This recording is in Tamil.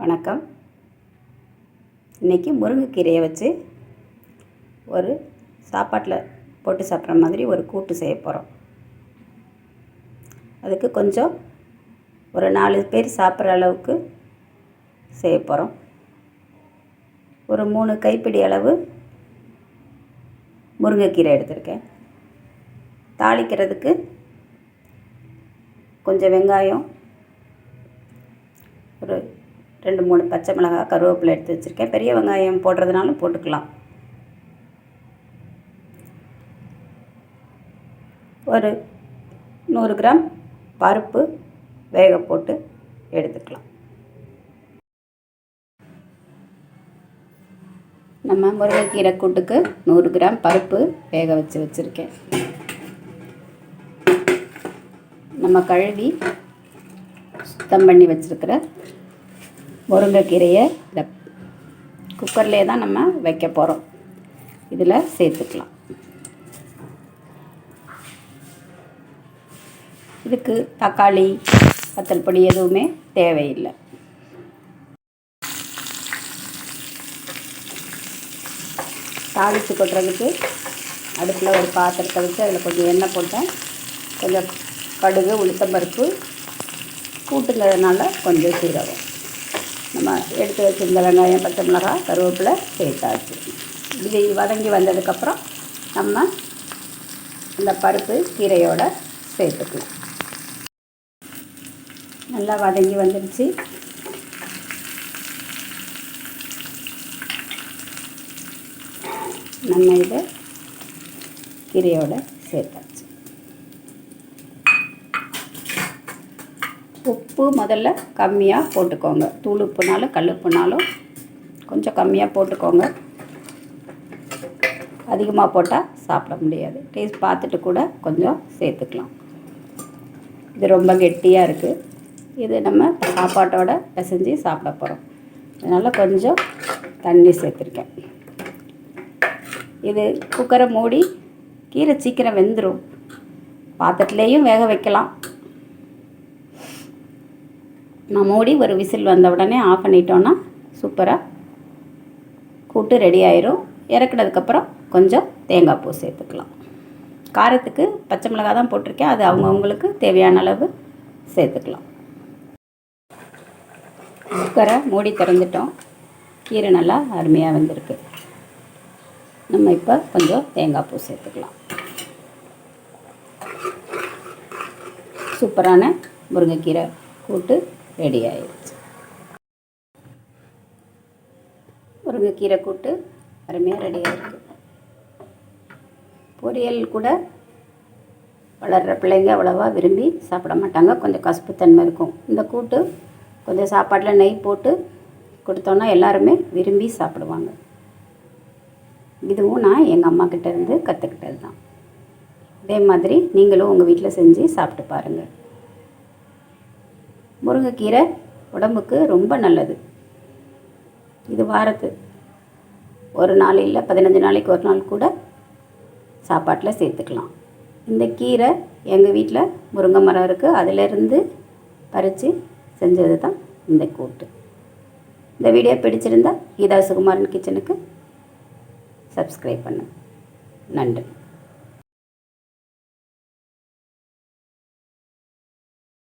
வணக்கம். இன்றைக்கி முருங்கைக்கீரையை வச்சு ஒரு சாப்பாட்டில் போட்டு சாப்பிட்ற மாதிரி ஒரு கூட்டு செய்ய போகிறோம் அதுக்கு கொஞ்சம் ஒரு நாலு பேர் சாப்பிட்ற அளவுக்கு செய்ய போகிறோம் ஒரு மூணு கைப்பிடி அளவு முருங்கைக்கீரை எடுத்திருக்கேன். தாளிக்கிறதுக்கு கொஞ்சம் வெங்காயம் ஒரு ரெண்டு மூணு பச்சை மிளகாய் கருவேப்பிலை எடுத்து வச்சுருக்கேன். பெரிய வெங்காயம் போடுறதுனாலும் போட்டுக்கலாம். ஒரு நூறு கிராம் பருப்பு வேக போட்டு எடுத்துக்கலாம். நம்ம முருங்கைக்கீரை கூட்டுக்கு நூறு கிராம் பருப்பு வேக வச்சு வச்சுருக்கேன். நம்ம கழுவி சுத்தம் பண்ணி வச்சுருக்கிற முருங்கைக்கீரையை இந்த குக்கர்லேயே தான் நம்ம வைக்க போகிறோம் இதில் சேர்த்துக்கலாம். இதுக்கு தக்காளி வத்தல் பொடி எதுவுமே தேவையில்லை. தாளித்து கொட்டுறதுக்கு அடுப்பில் ஒரு பாத்திரத்தை வச்சு அதில் கொஞ்சம் எண்ணெய் போட்டேன் கொஞ்சம் கடுகு உளுத்தம்பருப்பு கூட்டுங்கிறதுனால கொஞ்சம் சீரகம். நம்ம எடுத்து வச்சுருந்த வெங்காயம் பச்சை மிளகாய் கருவேப்பிலை சேர்த்தாச்சு. இது வதங்கி வந்ததுக்கப்புறம் நம்ம இந்த பருப்பு கீரையோடு சேர்த்துக்கலாம். நல்லா வதங்கி வந்துடுச்சு நம்ம இதை கீரையோடு சேர்த்தாச்சு. உப்பு முதல்ல கம்மியாக போட்டுக்கோங்க. தூள் உப்புனாலும் கல் உப்புனாலும் கொஞ்சம் கம்மியாக போட்டுக்கோங்க. அதிகமாக போட்டால் சாப்பிட முடியாது. டேஸ்ட் பார்த்துட்டு கூட கொஞ்சம் சேர்த்துக்கலாம். இது ரொம்ப கெட்டியாக இருக்குது இது நம்ம சாப்பாட்டோட பிசைஞ்சு சாப்பிட போகிறோம் அதனால் கொஞ்சம் தண்ணி சேர்த்துருக்கேன். இது குக்கரை மூடி கீரை சீக்கிரம் வெந்துடும் பாத்திரத்துலேயும் வேக வைக்கலாம். நான் மூடி ஒரு விசில் வந்த உடனே ஆஃப் பண்ணிட்டோன்னா சூப்பராக கூட்டு ரெடி ஆயிரும். இறக்குனதுக்கப்புறம் கொஞ்சம் தேங்காய் பூ சேர்த்துக்கலாம். காரத்துக்கு பச்சை மிளகாய் தான் போட்டிருக்கேன். அது அவங்கவுங்களுக்கு தேவையான அளவு சேர்த்துக்கலாம். குக்கரை மூடி திறந்துட்டோம். கீரை நல்லா அருமையாக வந்திருக்கு. நம்ம இப்போ கொஞ்சம் தேங்காய் பூ சேர்த்துக்கலாம். சூப்பரான முருங்கைக்கீரை கூட்டு ரெடி ஆயிடுச்சு முருங்கைக்கீரை கூட்டு அருமையாக ரெடி ஆகிருக்கு பொரியல் கூட வளர்கிற பிள்ளைங்க அவ்வளோவா விரும்பி சாப்பிட மாட்டாங்க. கொஞ்சம் கசப்புத்தன்மை இருக்கும். இந்த கூட்டு கொஞ்சம் சாப்பாட்டில் நெய் போட்டு கொடுத்தோன்னா எல்லாருமே விரும்பி சாப்பிடுவாங்க. இதுவும் நான் எங்கள் அம்மா கிட்டேருந்து கற்றுக்கிட்டது தான் இதே மாதிரி நீங்களும் உங்கள் வீட்டில் செஞ்சு சாப்பிட்டு பாருங்கள் முருங்கைக்கீரை உடம்புக்கு ரொம்ப நல்லது. இது வாரத்து ஒரு நாள் இல்லை பதினஞ்சு நாளைக்கு ஒரு நாள் கூட சாப்பாட்டில் சேர்த்துக்கலாம். இந்த கீரை எங்கள் வீட்டில் முருங்கை மரம் இருக்குது அதிலிருந்து பறித்து செஞ்சது தான் இந்த கூட்டு. இந்த வீடியோ பிடிச்சிருந்தா கீதா சுகுமாரன் கிச்சனுக்கு சப்ஸ்கிரைப் பண்ணு. நன்றி.